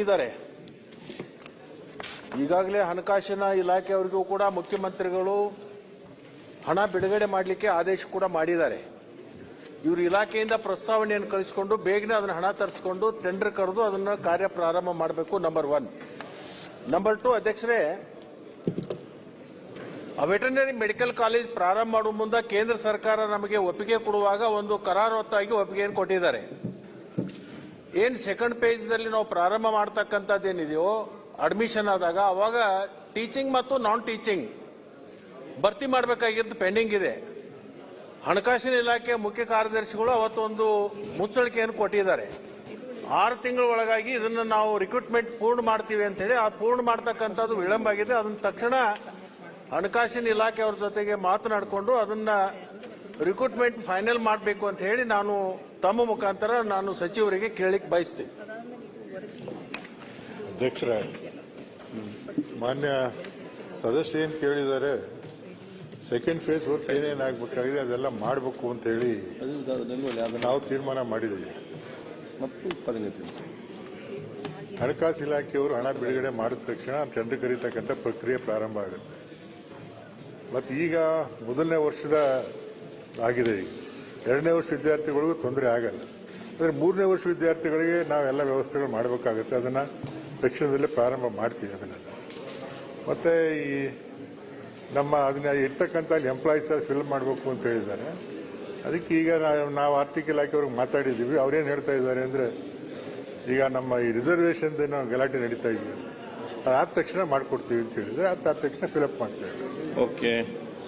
ಇದ್ದಾರೆ. ಈಗಾಗಲೇ ಹಣಕಾಸಿನ ಇಲಾಖೆಯವರಿಗೂ ಕೂಡ ಮುಖ್ಯಮಂತ್ರಿಗಳು ಹಣ ಬಿಡುಗಡೆ ಮಾಡಲಿಕ್ಕೆ ಆದೇಶ ಕೂಡ ಮಾಡಿದ್ದಾರೆ. ಇವರು ಇಲಾಖೆಯಿಂದ ಪ್ರಸ್ತಾವನೆಯನ್ನು ಕಳಿಸಿಕೊಂಡು ಬೇಗನೆ ಅದನ್ನು ಹಣ ತರಿಸಿಕೊಂಡು ಟೆಂಡರ್ ಕರೆದು ಅದನ್ನ ಕಾರ್ಯ ಪ್ರಾರಂಭ ಮಾಡಬೇಕು ನಂಬರ್ ಒನ್ ನಂಬರ್ ಟು ಅಧ್ಯಕ್ಷರೇ ವೆಟರ್ನರಿ ಮೆಡಿಕಲ್ ಕಾಲೇಜ್ ಪ್ರಾರಂಭ ಮಾಡುವ ಮುಂದೆ ಕೇಂದ್ರ ಸರ್ಕಾರ ನಮಗೆ ಒಪ್ಪಿಗೆ ಕೊಡುವಾಗ ಒಂದು ಕರಾರುವತ್ತಾಗಿ ಒಪ್ಪಿಗೆಯನ್ನು ಕೊಟ್ಟಿದ್ದಾರೆ. ಏನ್ ಸೆಕೆಂಡ್ ಪೇಜ್ನಲ್ಲಿ ನಾವು ಪ್ರಾರಂಭ ಮಾಡ್ತಕ್ಕಂಥದ್ದು ಏನಿದೆಯೋ ಅಡ್ಮಿಷನ್ ಆದಾಗ ಅವಾಗ ಟೀಚಿಂಗ್ ಮತ್ತು ನಾನ್ ಟೀಚಿಂಗ್ ಭರ್ತಿ ಮಾಡಬೇಕಾಗಿರೋದು ಪೆಂಡಿಂಗ್ ಇದೆ. ಹಣಕಾಸಿನ ಇಲಾಖೆ ಮುಖ್ಯ ಕಾರ್ಯದರ್ಶಿಗಳು ಅವತ್ತು ಒಂದು ಮುಚ್ಚಳಿಕೆಯನ್ನು ಕೊಟ್ಟಿದ್ದಾರೆ. ಆರು ತಿಂಗಳ ಒಳಗಾಗಿ ಇದನ್ನು ನಾವು ರಿಕ್ರೂಟ್ಮೆಂಟ್ ಪೂರ್ಣ ಮಾಡ್ತೀವಿ ಅಂತ ಹೇಳಿ ಆ ಪೂರ್ಣ ಮಾಡ್ತಕ್ಕಂಥದ್ದು ವಿಳಂಬ ಆಗಿದೆ. ಅದನ್ನ ತಕ್ಷಣ ಹಣಕಾಸಿನ ಇಲಾಖೆಯವ್ರ ಜೊತೆಗೆ ಮಾತನಾಡಿಕೊಂಡು ಅದನ್ನ ರಿಕ್ರೂಟ್ಮೆಂಟ್ ಫೈನಲ್ ಮಾಡಬೇಕು ಅಂತ ಹೇಳಿ ನಾನು ತಮ್ಮ ಮುಖಾಂತರ ನಾನು ಸಚಿವರಿಗೆ ಕೇಳಲಿಕ್ಕೆ ಬಯಸ್ತೀನಿ. ಅಧ್ಯಕ್ಷರ ಮಾನ್ಯ ಸದಸ್ಯ ಏನು ಕೇಳಿದ್ದಾರೆ? ಸೆಕೆಂಡ್ ಫೇಸ್ ವರ್ಕ್ ಏನೇನು ಆಗಬೇಕಾಗಿದೆ ಅದೆಲ್ಲ ಮಾಡಬೇಕು ಅಂತ ಹೇಳಿ ನಾವು ತೀರ್ಮಾನ ಮಾಡಿದ್ದೀವಿ. ಹಣಕಾಸು ಇಲಾಖೆಯವರು ಹಣ ಬಿಡುಗಡೆ ಮಾಡಿದ ತಕ್ಷಣ ಟೆಂಡರ್ ಕರೀತಕ್ಕಂಥ ಪ್ರಕ್ರಿಯೆ ಪ್ರಾರಂಭ ಆಗುತ್ತೆ. ಮತ್ತು ಈಗ ಮೊದಲನೇ ವರ್ಷದ ಆಗಿದೆ ಈಗ. ಎರಡನೇ ವರ್ಷ ವಿದ್ಯಾರ್ಥಿಗಳಿಗೂ ತೊಂದರೆ ಆಗಲ್ಲ. ಆದರೆ ಮೂರನೇ ವರ್ಷ ವಿದ್ಯಾರ್ಥಿಗಳಿಗೆ ನಾವೆಲ್ಲ ವ್ಯವಸ್ಥೆಗಳು ಮಾಡಬೇಕಾಗುತ್ತೆ. ಅದನ್ನು ತಕ್ಷಣದಲ್ಲೇ ಪ್ರಾರಂಭ ಮಾಡ್ತೀವಿ ಅದನ್ನೆಲ್ಲ ಮತ್ತು ಈ ನಮ್ಮ ಅದನ್ನ ಇರ್ತಕ್ಕಂಥ ಎಂಪ್ಲಾಯೀಸ್ ಫಿಲ್ ಮಾಡಬೇಕು ಅಂತ ಹೇಳಿದ್ದಾರೆ. ಅದಕ್ಕೆ ಈಗ ನಾವು ಆರ್ಥಿಕ ಇಲಾಖೆಯವ್ರಿಗೆ ಮಾತಾಡಿದ್ದೀವಿ. ಅವ್ರೇನು ಹೇಳ್ತಾ ಇದ್ದಾರೆ ಅಂದರೆ, ಈಗ ನಮ್ಮ ಈ ರಿಸರ್ವೇಷನ್ ಏನೋ ಗಲಾಟೆ ನಡೀತಾ ಇದೆಯಲ್ಲ ಅದಾದ ತಕ್ಷಣ ಮಾಡಿಕೊಡ್ತೀವಿ ಅಂತ ಹೇಳಿದ್ರೆ ಅದಾದ ತಕ್ಷಣ ಫಿಲಪ್ ಮಾಡ್ತಾ ಇದ್ದಾರೆ. ಓಕೆ